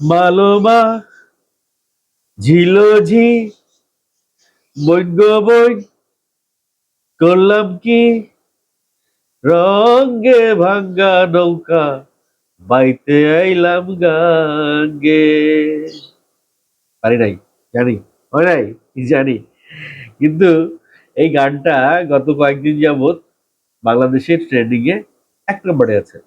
মালোমা, ঝিলোঝি বৈজ্ঞ বই করলাম কি? রঙ্গে ভাঙ্গা নৌকা, বাইতে আইলাম গাঙ্গে। পারি নাই, জানি, হয় নাই, জানি। কিন্তু এই গানটা গত কয়েকদিন যাবত বাংলাদেশের ট্রেন্ডিং এ এক নম্বরে আছে।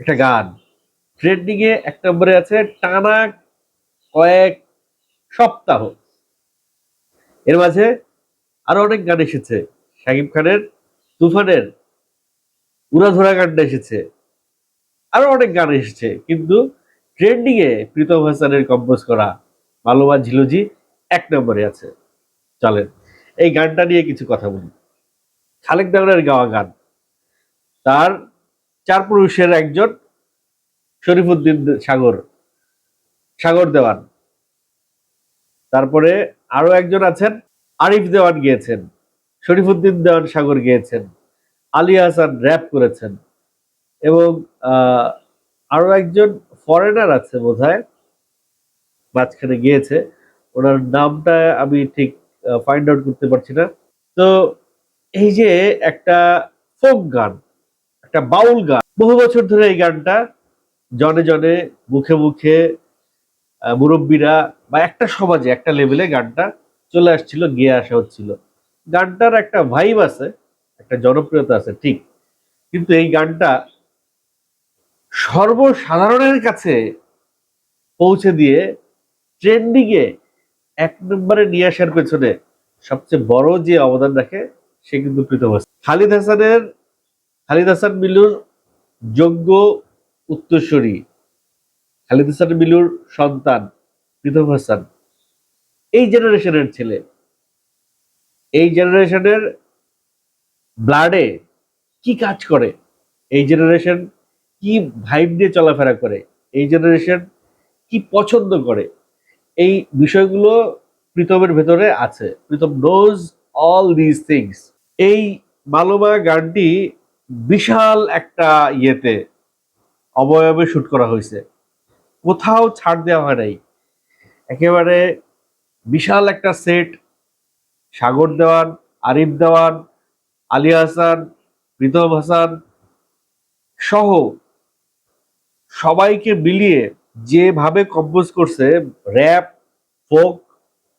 একটা গান। ট্রেন্ডিং এ এক নম্বরে আছে টানা কয়েক সপ্তাহ। এর মাঝে আরও অনেক গান এসেছে। শাকিব খানের তুফানের উড়াধরা গানটা এসেছে। আরও অনেক গান এসেছে, কিন্তু ট্রেন্ডিং এ প্রীতম হাসানের কম্পোজ করা মালোমা ঝিলুজি এক নম্বরে আছে। চলেন, এই গানটা নিয়ে কিছু কথা বলি। খালেক দেওয়ানের গাওয়া গান। তার চার পুরুষের একজন শরীফুদ্দিন সাগর সাগর দেওয়ান। তারপরে আরও একজন আছেন, আরিফ দেওয়ান গিয়েছেন, শরীফুদ্দিন দেওয়ান সাগর গিয়েছেন, আলী হাসান র্যাপ করেছেন এবং আরও একজন ফরেনার আছে বোধহয়, মাঝখানে গিয়েছে। ওনার নামটা আমি ঠিক ফাইন্ড আউট করতে পারছি না। তো এই যে একটা ফোক গান, একটা বাউল গান, বহু বছর ধরে এই গানটা জনে জনে, মুখে মুখে মুরব্বীরা বা একটা সমাজে, একটা লেভেলে গানটা চলে আসছিল, গিয়ে আসা হচ্ছিল। গানটার একটা ভাইব আছে, একটা জনপ্রিয়তা আছে, ঠিক। কিন্তু এই গানটা সর্বসাধারণের কাছে পৌঁছে দিয়ে ট্রেন্ডিং এ এক নম্বরে নিয়ে আসার পেছনে সবচেয়ে বড় যে অবদান রাখে, সে কিন্তু হাসান। খালিদ হাসানের, খালিদ হাসান মিলুর যোগ্য উত্তরসূরি, খালিদ হাসান মিলুর সন্তান প্রীতম হাসান। এই জেনারেশনের ছেলে। এই জেনারেশনের ব্লাডে কি কাজ করে? এই জেনারেশন কি ভাইব দিয়ে চলাফেরা করে? এই জেনারেশন কি পছন্দ করে? এই বিষয়গুলো প্রীতমের ভেতরে আছে। Pritam knows all this things এই মালোমা গানটি বিশাল একটা ইয়েতে অবয়বে শুট করা হয়েছে। কোথাও ছাড় দেওয়া হয় নাই। একেবারে বিশাল একটা সেট, সাগর দেওয়ান, আরিফ দেওয়ান, আলী হাসান, প্রীতম হাসান সহ সবাইকে মিলিয়ে যেভাবে কম্পোজ করছে র্যাপ ফোক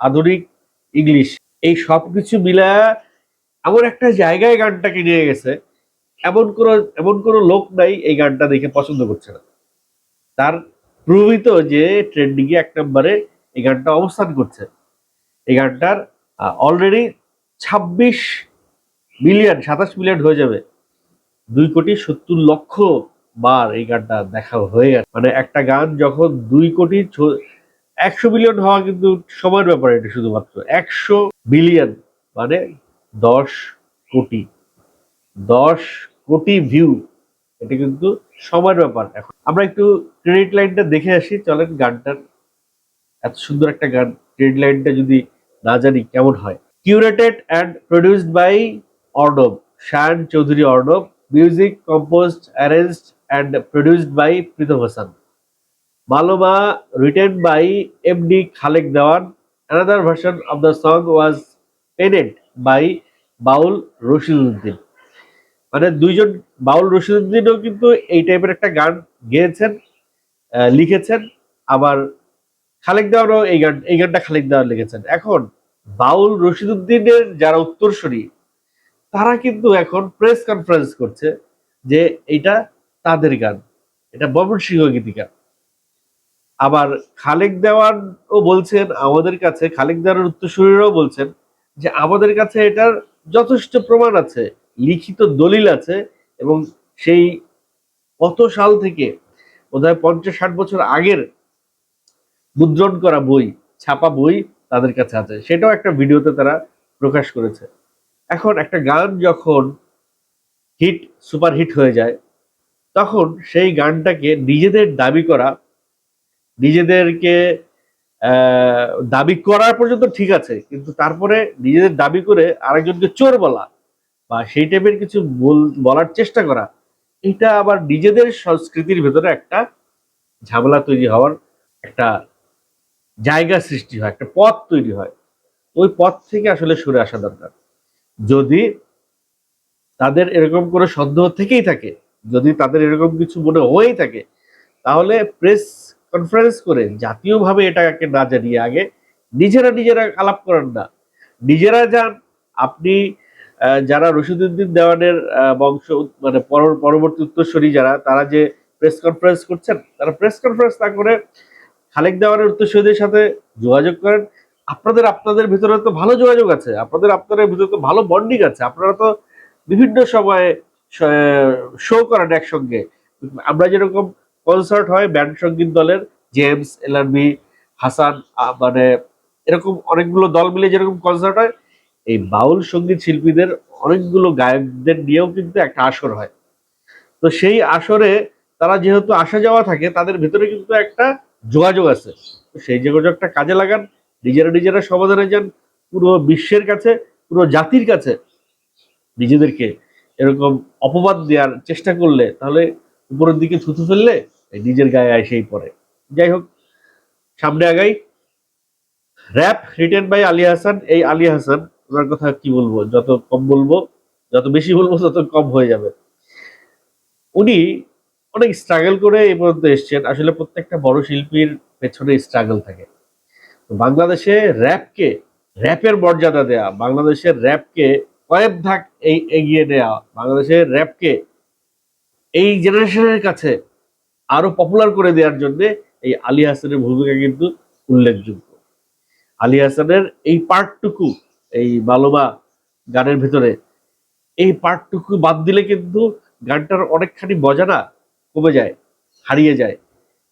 আধুনিক ইংলিশ এই সবকিছু মিলা এমন একটা জায়গায় গানটাকে নিয়ে গেছে। এমন কোনো এমন কোনো লোক নাই এই গানটা দেখে পছন্দ করছে না। তার প্রভিত যে ট্রেন্ডিং এ এক নম্বরে এই গানটা অবস্থান করছে। এই গানটার অলরেডি ছাব্বিশ মিলিয়ন সাতাশ মিলিয়ন হয়ে যাবে। দুই কোটি সত্তর লক্ষ বার এই গানটা দেখা হয়ে গেছে। মানে একটা গান যখন দুই কোটি একশো মিলিয়ন হওয়া কিন্তু সময়ের ব্যাপার এটা শুধুমাত্র। একশো বিলিয়ন মানে দশ কোটি। দশ কোটি ভিউ এটা কিন্তু সময়ের ব্যাপার। এখন আমরা একটু ক্রেডিট লাইনটা দেখে আসি। চলেন গানটার, এত সুন্দর একটা গান ক্রেডিট লাইনটা যদি না জানি কেমন হয়। Curated and produced by Arnob Shayan Chowdhury Arnob music composed arranged and produced by Pritam Hasan. Maloma, written by MD Khalek Dewan. Another version of the song was by Baul Rashiduddin মানে দুইজন বাউল রশিদুদ্দিনও কিন্তু এই টাইপের একটা গান গেয়েছেন লিখেছেন। আবার খালেক দেওয়ারও এই গান, এই গানটা খালেক দেওয়ার লিখেছেন। এখন বাউল রশিদুদ্দিনের যারা উত্তরসূরি, তারা কিন্তু এখন প্রেস কনফারেন্স করছে যে এটা তাদের গান, এটা ময়মনসিংহ গীতিকা আবার খালেক দেওয়ানও বলছেন, আমাদের কাছে, খালেক দেওয়ানের উত্তরসূরিরাও বলছেন যে আমাদের কাছে এটার যথেষ্ট প্রমাণ আছে। লিখিত দলিল আছে এবং সেই কত সাল থেকে বোধহয় পঞ্চাশ ষাট বছর আগের মুদ্রণ করা বই ছাপা বই তাদের কাছে আছে। সেটাও একটা ভিডিওতে তারা প্রকাশ করেছে। এখন একটা গান যখন হিট সুপার হিট হয়ে যায় তখন সেই গানটাকে নিজেদের দাবি করা নিজেদের,কে দাবি করার পর্যন্ত ঠিক আছে কিন্তু তারপরে নিজেদের দাবি করে আরেকজনকে চোর বলা বা সেই টাইপের কিছু বল- বলার চেষ্টা করা, এটা আবার নিজেদের সংস্কৃতির ভেতরে একটা ঝামেলা তৈরি হওয়ার একটা জায়গা সৃষ্টি হয়, একটা পথ তৈরি হয়। ওই পথ থেকে আসলে সরে আসা দরকার। যদি তাদের এরকম করে সন্দেহ থেকেই থাকে, যদি তাদের এরকম কিছু মনে হয়েই থাকে, তাহলে প্রেস কনফারেন্স করে জাতীয়ভাবে এটাকে না জানিয়ে আগে নিজেরা নিজেরা আলাপ করেন না। নিজেরা যান, আপনি যারা রশিদুদ্দিন দেওয়ানের বংশ মানে পর- পরবর্তী উত্তরসূরি যারা, তারা যে প্রেস কনফারেন্স করছেন, তারা প্রেস কনফারেন্স না করে খালেক দেওয়ানের উত্তরসূরিদের সাথে যোগাযোগ করেন। আপনাদের আপনাদের ভিতরে তো ভালো যোগাযোগ আছে, আপনাদের আপনাদের ভিতরে তো ভালো বন্ডিং আছে। আপনারা তো বিভিন্ন সময়ে শো করেন একসঙ্গে। আমরা যেরকম কনসার্ট হয় ব্যান্ড সংগীত দলের জেমস এলআরবি হাসান মানে এরকম অনেকগুলো দল মিলে যেরকম কনসার্ট হয় এই বাউল সংগীত শিল্পীদের অনেকগুলো গায়কদের নিয়েও কিন্তু একটা আসর হয়। তো সেই আসরে তারা যেহেতু আসা যাওয়া থাকে, তাদের ভিতরে কিন্তু একটা যোগাযোগ আছে। সেই যোগাযোগটা কাজে লাগান, নিজেরা নিজেরা সমাধানে যান, পুরো বিশ্বের কাছে, পুরো জাতির কাছে নিজেদেরকে এরকম অপবাদ দেওয়ার চেষ্টা করলে, তাহলে উপরের দিকে থুতু ফেললে নিজের গায়ে এসেই পড়ে। যাই হোক, সামনে আগাই। Rap, written by Ali Hasan. এই আলী হাসান ওনার কথা কি বলব? যত কম বলব, যত বেশি বলব, তত কম হয়ে যাবে। উনি অনেক স্ট্রাগল করে এই পর্যন্ত এসছেন। আসলে প্রত্যেকটা বড় শিল্পীর পেছনে স্ট্রাগল থাকে। বাংলাদেশে র্যাপকে র্যাপের মর্যাদা দেয়া, বাংলাদেশের র্যাপকে কয়েক ধাক এই এগিয়ে নেওয়া বাংলাদেশের র্যাপকে এই জেনারেশনের কাছে আরও পপুলার করে দেওয়ার জন্য এই আলী হাসানের ভূমিকা কিন্তু উল্লেখযোগ্য। আলী হাসানের এই পার্টটুকু এই বালোবা গানের ভিতরে। এই পার্টটুকু বাদ দিলে কিন্তু গানটার অনেকখানি বজানা কমে যায়, হারিয়ে যায়।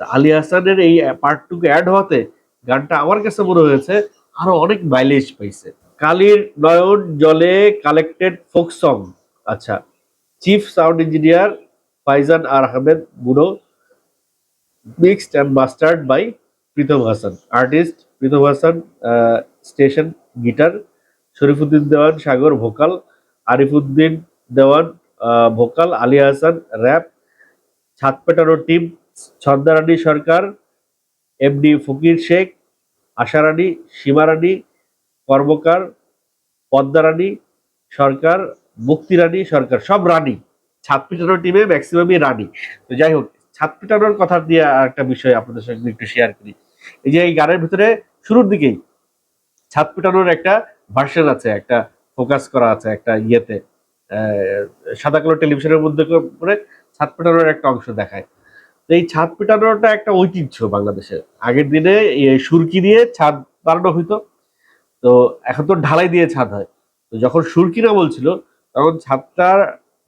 তা আলী হাসানের এই পার্টটুকু অ্যাড হওয়াতে গানটা আমার কাছে মনে হয়েছে আরও অনেক মাইলেজ পাইছে। কালির নয়ন জলে কালেক্টেড ফোক সং আচ্ছা chief sound engineer Faizan R Ahmed Buro mixed and mastered by Pritam Hasan. Artist Pritam Hasan station guitar Sharifuddin Dewan, Sagar vocal, Arifuddin Dewan vocal, Ali Hasan rap ছাদ পেটানো team, Chhandarani Sarkar MD Fakir Sheikh, Asharani, Simarani, Karmakar, Padmarani Sarkar, Muktirani Sarkar, সব রানী। ছাদ পিটানো টিমে ম্যাক্সিমামই রানী। তো যাই হোক, ছাদ পিটানোর কথা দিয়ে আর একটা বিষয় আপনাদের সঙ্গে একটু শেয়ার করি। এই যে এই গানের ভিতরে শুরুর দিকেই ছাদ পিটানোর একটা ভার্সন আছে, একটা ফোকাস করা আছে, একটা ইয়েতে সাদা কালো টেলিভিশনের মধ্যে করে ছাদ পিটানোর একটা অংশ দেখায়। তো এই ছাদ পিটানোটা একটা ঐতিহ্য বাংলাদেশের আগের দিনে সুরকি দিয়ে ছাদ বানানো হইতো। তো এখন তো ঢালাই দিয়ে ছাদ হয়। তো যখন সুরকি না বলছিল তখন ছাদটার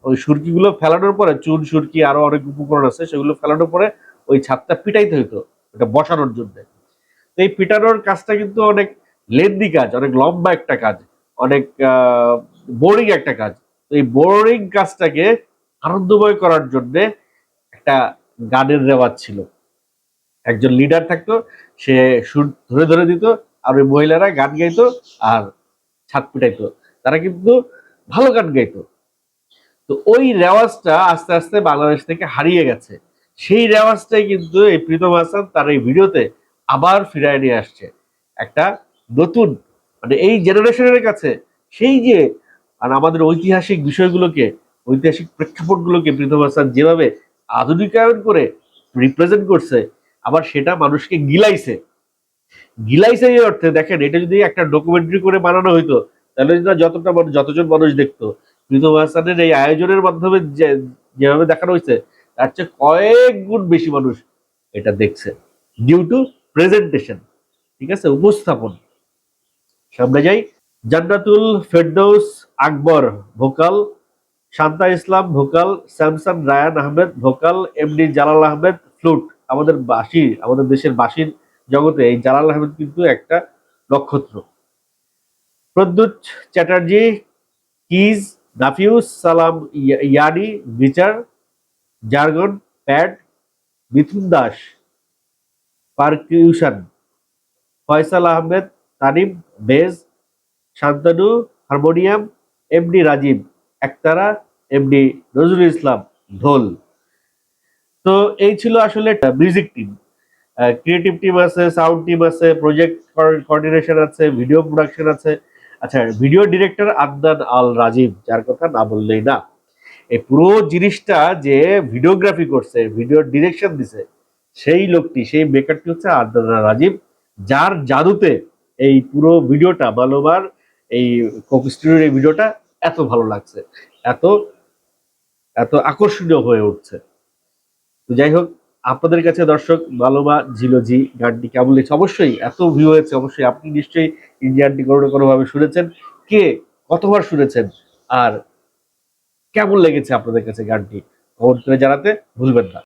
ওই সুরকিগুলো ফেলানোর পরে, চুন, সুরকি, আরও অনেক উপকরণ আছে, সেগুলো ফেলানোর পরে ওই ছাদটা পিটাইতে হইতো, ওটা বসানোর জন্য। তো এই পিটানোর কাজটা কিন্তু অনেক লেন্দি কাজ, অনেক লম্বা একটা কাজ, অনেক বোরিং একটা কাজ। তো এই বোরিং কাজটাকে আনন্দময় করার জন্য একটা গানের রেওয়াজ ছিল। একজন লিডার থাকতো, সে সুর ধরে ধরে দিত, আর ওই মহিলারা গান গাইতো আর ছাদ পিটাইতো। তারা কিন্তু ভালো গান গাইতো। তো ওই রেওয়াজটা আস্তে আস্তে বাংলাদেশ থেকে হারিয়ে গেছে। সেই রেওয়াজটাই কিন্তু এই প্রীতম হাসান তার এই ভিডিওতে আবার ফিরায় নিয়ে আসছে। একটা নতুন মানে এই জেনারেশনের কাছে সেই যে, আর আমাদের ঐতিহাসিক বিষয়গুলোকে, ঐতিহাসিক প্রেক্ষাপটগুলোকে প্রীতম হাসান যেভাবে আধুনিকায়ন করে রিপ্রেজেন্ট করছে, আবার সেটা মানুষকে গিলাইছে। গিলাইছে এই অর্থে, দেখেন, এটা যদি একটা ডকুমেন্টারি করে বানানো হইতো, তাহলে না যতটা মানুষ, যতজন মানুষ দেখতো, প্রীতম হাসানের এই আয়োজনের মাধ্যমে যেভাবে দেখানো হয়েছে তার চেয়ে কয়েক গুণ বেশি মানুষ এটা দেখছে। ডিউ টু প্রেজেন্টেশন ঠিক আছে? উপস্থাপন। সামনে যাই। Jannatul Ferdous Akbar vocal, Shanta Islam vocal, Samson Rayan Ahmed vocal, MD Jalal Ahmed flute. আমাদের বাসি, আমাদের দেশের বাসির জগতে এই জালাল আহমেদ কিন্তু একটা নক্ষত্র। প্রদ্যুৎ চ্যাটার্জি, কিজ, নাফিউস, সালাম ইয়ানি, বিচার, jargon pad Mithun Das, percussion, Faisal Ahmed Tanim bass, Shantanu, harmonium, MD Rajib, ektara, MD Nazrul Islam, dhol. তো এই ছিল আসলে মিউজিক টিম ক্রিয়েটিভ টিম আছে সাউন্ড টিম আছে প্রজেক্ট কোঅর্ডিনেশন আছে ভিডিও প্রোডাকশন আছে। আচ্ছা ভিডিও ডিরেক্টর আদনান আল রাজীব, যার কথা না বললেই না। এই পুরো জিনিসটা যে ভিডিওগ্রাফি করছে ভিডিও ডিরেকশন দিছে, সেই লোকটি, সেই বেকারটি হচ্ছে আদনান রাজীব, যার জাদুতে এই পুরো ভিডিওটা বালোবার এই কোক স্টুডিওর এই ভিডিওটা এত ভালো লাগছে, এত এত আকর্ষণীয় হয়ে উঠছে। তো যাই হোক, আপনাদের কাছে দর্শক বালোবা ঝিলোজি গানটি কেমন লেগেছে? অবশ্যই, এত ভিউ হয়েছে, অবশ্যই আপনি নিশ্চয়ই গানটি কোনো না কোনোভাবে শুনেছেন। কে কতবার শুনেছেন? আর কেমন লেগেছে আপনাদের কাছে গানটি? কমেন্ট করে জানাতে ভুলবেন না।